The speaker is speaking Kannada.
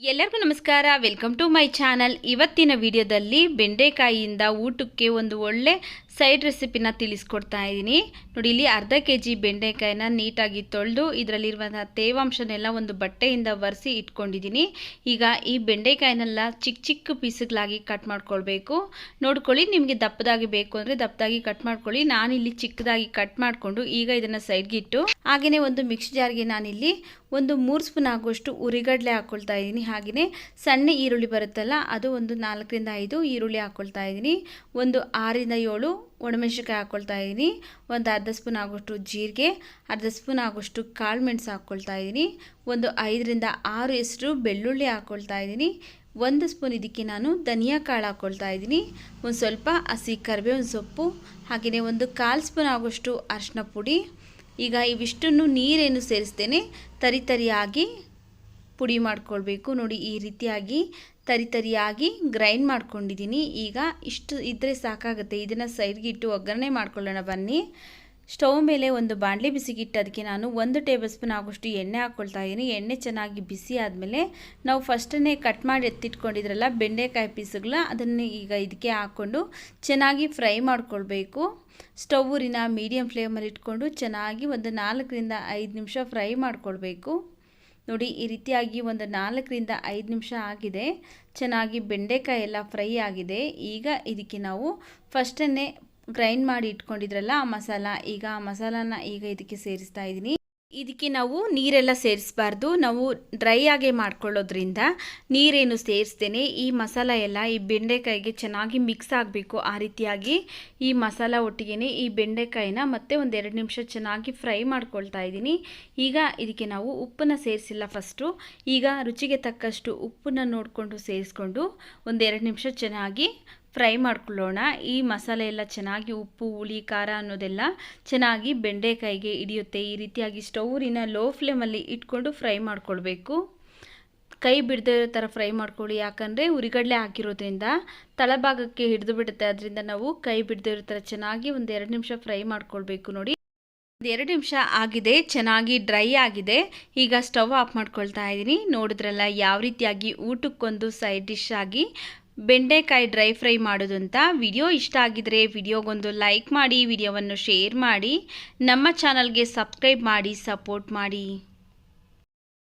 ಎಲ್ಲರಿಗೂ ನಮಸ್ಕಾರ. ವೆಲ್ಕಮ್ ಟು ಮೈ ಚಾನಲ್ ಇವತ್ತಿನ ವಿಡಿಯೋದಲ್ಲಿ ಬೆಂಡೆಕಾಯಿಯಿಂದ ಊಟಕ್ಕೆ ಒಂದು ಒಳ್ಳೆ ಸೈಡ್ ರೆಸಿಪಿನ ತಿಳಿಸ್ಕೊಡ್ತಾ ಇದ್ದೀನಿ. ನೋಡಿ, ಇಲ್ಲಿ ಅರ್ಧ ಕೆ ಜಿ ಬೆಂಡೆಕಾಯಿನ ನೀಟಾಗಿ ತೊಳೆದು ಇದರಲ್ಲಿರುವಂಥ ತೇವಾಂಶನೆಲ್ಲ ಒಂದು ಬಟ್ಟೆಯಿಂದ ಒರೆಸಿ ಇಟ್ಕೊಂಡಿದ್ದೀನಿ. ಈಗ ಈ ಬೆಂಡೆಕಾಯಿನೆಲ್ಲ ಚಿಕ್ಕ ಚಿಕ್ಕ ಪೀಸ್ಗಳಾಗಿ ಕಟ್ ಮಾಡ್ಕೊಳ್ಬೇಕು. ನೋಡ್ಕೊಳ್ಳಿ, ನಿಮಗೆ ದಪ್ಪದಾಗಿ ಬೇಕು ಅಂದರೆ ದಪ್ಪದಾಗಿ ಕಟ್ ಮಾಡ್ಕೊಳ್ಳಿ. ನಾನಿಲ್ಲಿ ಚಿಕ್ಕದಾಗಿ ಕಟ್ ಮಾಡಿಕೊಂಡು ಈಗ ಇದನ್ನು ಸೈಡ್ಗಿಟ್ಟು ಹಾಗೆಯೇ ಒಂದು ಮಿಕ್ಸ್ ಜಾರ್ಗೆ ನಾನಿಲ್ಲಿ ಒಂದು ಮೂರು ಸ್ಪೂನ್ ಆಗುವಷ್ಟು ಉರಿಗಡಲೆ ಹಾಕ್ಕೊಳ್ತಾ ಇದ್ದೀನಿ. ಹಾಗೆಯೇ ಸಣ್ಣ ಈರುಳ್ಳಿ ಬರುತ್ತಲ್ಲ, ಅದು ಒಂದು ನಾಲ್ಕರಿಂದ ಐದು ಈರುಳ್ಳಿ ಹಾಕ್ಕೊಳ್ತಾ ಇದ್ದೀನಿ. ಒಂದು ಆರಿಂದ ಏಳು ಒಣಮೆಣಸಿನ್ಕಾಯಿ ಹಾಕ್ಕೊಳ್ತಾ ಇದ್ದೀನಿ. ಒಂದು ಅರ್ಧ ಸ್ಪೂನ್ ಆಗುವಷ್ಟು ಜೀರಿಗೆ, ಅರ್ಧ ಸ್ಪೂನ್ ಆಗುವಷ್ಟು ಕಾಳು ಮೆಣಸು ಹಾಕ್ಕೊಳ್ತಾ ಇದ್ದೀನಿ. ಒಂದು ಐದರಿಂದ ಆರು ಹೆಸರು ಬೆಳ್ಳುಳ್ಳಿ ಹಾಕ್ಕೊಳ್ತಾ ಇದ್ದೀನಿ. ಒಂದು ಸ್ಪೂನ್ ಇದಕ್ಕೆ ನಾನು ಧನಿಯಾ ಕಾಳು ಹಾಕ್ಕೊಳ್ತಾ ಇದ್ದೀನಿ. ಒಂದು ಸ್ವಲ್ಪ ಹಸಿ ಕರಿಬೇವಿನ ಸೊಪ್ಪು, ಹಾಗೆಯೇ ಒಂದು ಕಾಲು ಸ್ಪೂನ್ ಆಗುವಷ್ಟು ಅರಿಶಿನ ಪುಡಿ ಈಗ ಇವಿಷ್ಟನ್ನು ನೀರೇನು ಸೇರಿಸ್ತೇನೆ? ತರಿತರಿಯಾಗಿ ಪುಡಿ ಮಾಡ್ಕೊಳ್ಬೇಕು. ನೋಡಿ, ಈ ರೀತಿಯಾಗಿ ತರಿತರಿಯಾಗಿ ಗ್ರೈಂಡ್ ಮಾಡ್ಕೊಂಡಿದ್ದೀನಿ. ಈಗ ಇಷ್ಟು ಇದ್ದರೆ ಸಾಕಾಗುತ್ತೆ. ಇದನ್ನು ಸೈಡ್ಗಿಟ್ಟು ಒಗ್ಗರಣೆ ಮಾಡ್ಕೊಳ್ಳೋಣ ಬನ್ನಿ. ಸ್ಟವ್ ಮೇಲೆ ಒಂದು ಬಾಣಲೆ ಬಿಸಿಗಿಟ್ಟು ಅದಕ್ಕೆ ನಾನು ಒಂದು ಟೇಬಲ್ ಸ್ಪೂನ್ ಆಗೋಷ್ಟು ಎಣ್ಣೆ ಹಾಕ್ಕೊಳ್ತಾ ಇದ್ದೀನಿ. ಎಣ್ಣೆ ಚೆನ್ನಾಗಿ ಬಿಸಿ ಆದಮೇಲೆ ನಾವು ಫಸ್ಟನ್ನೇ ಕಟ್ ಮಾಡಿ ಎತ್ತಿಟ್ಕೊಂಡಿದ್ರಲ್ಲ ಬೆಂಡೆಕಾಯಿ ಪೀಸುಗಳ, ಅದನ್ನು ಈಗ ಇದಕ್ಕೆ ಹಾಕ್ಕೊಂಡು ಚೆನ್ನಾಗಿ ಫ್ರೈ ಮಾಡ್ಕೊಳ್ಬೇಕು. ಸ್ಟವ್ ಊರಿನ ಮೀಡಿಯಮ್ ಫ್ಲೇಮಲ್ಲಿ ಇಟ್ಕೊಂಡು ಚೆನ್ನಾಗಿ ಒಂದು ನಾಲ್ಕರಿಂದ ಐದು ನಿಮಿಷ ಫ್ರೈ ಮಾಡ್ಕೊಳ್ಬೇಕು. ನೋಡಿ, ಈ ರೀತಿಯಾಗಿ ಒಂದು ನಾಲ್ಕರಿಂದ ಐದು ನಿಮಿಷ ಆಗಿದೆ. ಚೆನ್ನಾಗಿ ಬೆಂಡೆಕಾಯಿ ಎಲ್ಲ ಫ್ರೈ ಆಗಿದೆ. ಈಗ ಇದಕ್ಕೆ ನಾವು ಫಸ್ಟನ್ನೇ ಗ್ರೈಂಡ್ ಮಾಡಿ ಇಟ್ಕೊಂಡಿದ್ರಲ್ಲ ಆ ಮಸಾಲ, ಈಗ ಆ ಮಸಾಲಾನ ಈಗ ಇದಕ್ಕೆ ಸೇರಿಸ್ತಾ ಇದ್ದೀನಿ ಇದಕ್ಕೆ ನಾವು ನೀರೆಲ್ಲ ಸೇರಿಸಬಾರ್ದು. ನಾವು ಡ್ರೈ ಆಗೇ ಮಾಡ್ಕೊಳ್ಳೋದ್ರಿಂದ ನೀರೇನು ಸೇರಿಸ್ತೇನೆ, ಈ ಮಸಾಲ ಎಲ್ಲ ಈ ಬೆಂಡೆಕಾಯಿಗೆ ಚೆನ್ನಾಗಿ ಮಿಕ್ಸ್ ಆಗಬೇಕು. ಆ ರೀತಿಯಾಗಿ ಈ ಮಸಾಲ ಒಟ್ಟಿಗೆ ಈ ಬೆಂಡೆಕಾಯಿನ ಮತ್ತೆ ಒಂದೆರಡು ನಿಮಿಷ ಚೆನ್ನಾಗಿ ಫ್ರೈ ಮಾಡ್ಕೊಳ್ತಾ ಇದ್ದೀನಿ ಈಗ ಇದಕ್ಕೆ ನಾವು ಉಪ್ಪನ್ನು ಸೇರಿಸಿಲ್ಲ ಫಸ್ಟು ಈಗ ರುಚಿಗೆ ತಕ್ಕಷ್ಟು ಉಪ್ಪನ್ನು ನೋಡಿಕೊಂಡು ಸೇರಿಸ್ಕೊಂಡು ಒಂದೆರಡು ನಿಮಿಷ ಚೆನ್ನಾಗಿ ಫ್ರೈ ಮಾಡ್ಕೊಳ್ಳೋಣ. ಈ ಮಸಾಲೆ ಎಲ್ಲ ಚೆನ್ನಾಗಿ ಉಪ್ಪು, ಹುಳಿ, ಖಾರ ಅನ್ನೋದೆಲ್ಲ ಚೆನ್ನಾಗಿ ಬೆಂಡೆಕಾಯಿಗೆ ಹಿಡಿಯುತ್ತೆ. ಈ ರೀತಿಯಾಗಿ ಸ್ಟೌವಿನ ಲೋ ಫ್ಲೇಮಲ್ಲಿ ಇಟ್ಕೊಂಡು ಫ್ರೈ ಮಾಡ್ಕೊಳ್ಬೇಕು. ಕೈ ಬಿಡದೇ ಇರೋ ಥರ ಫ್ರೈ ಮಾಡ್ಕೊಳ್ಳಿ. ಯಾಕಂದರೆ ಉರಿಗಡಲೆ ಹಾಕಿರೋದ್ರಿಂದ ತಳಭಾಗಕ್ಕೆ ಹಿಡಿದು ಬಿಡುತ್ತೆ. ಅದರಿಂದ ನಾವು ಕೈ ಬಿಡದೇ ಇರೋ ಥರ ಚೆನ್ನಾಗಿ ಒಂದು ಎರಡು ನಿಮಿಷ ಫ್ರೈ ಮಾಡ್ಕೊಳ್ಬೇಕು ನೋಡಿ. ಒಂದು ಎರಡು ನಿಮಿಷ ಆಗಿದೆ. ಚೆನ್ನಾಗಿ ಡ್ರೈ ಆಗಿದೆ. ಈಗ ಸ್ಟವ್ ಆಫ್ ಮಾಡ್ಕೊಳ್ತಾ ಇದ್ದೀನಿ. ನೋಡಿದ್ರಲ್ಲ, ಯಾವ ರೀತಿಯಾಗಿ ಊಟಕ್ಕೊಂದು ಸೈಡ್ ಡಿಶ್ ಆಗಿ ಬೆಂಡೆಕಾಯಿ ಡ್ರೈ ಫ್ರೈ ಮಾಡೋದು ಅಂತ ವಿಡಿಯೋ ಇಷ್ಟ ಆಗಿದರೆ ವಿಡಿಯೋಗೊಂದು ಲೈಕ್ ಮಾಡಿ, ವಿಡಿಯೋವನ್ನು ಶೇರ್ ಮಾಡಿ, ನಮ್ಮ ಚಾನಲ್ಗೆ ಸಬ್ಸ್ಕ್ರೈಬ್ ಮಾಡಿ, ಸಪೋರ್ಟ್ ಮಾಡಿ.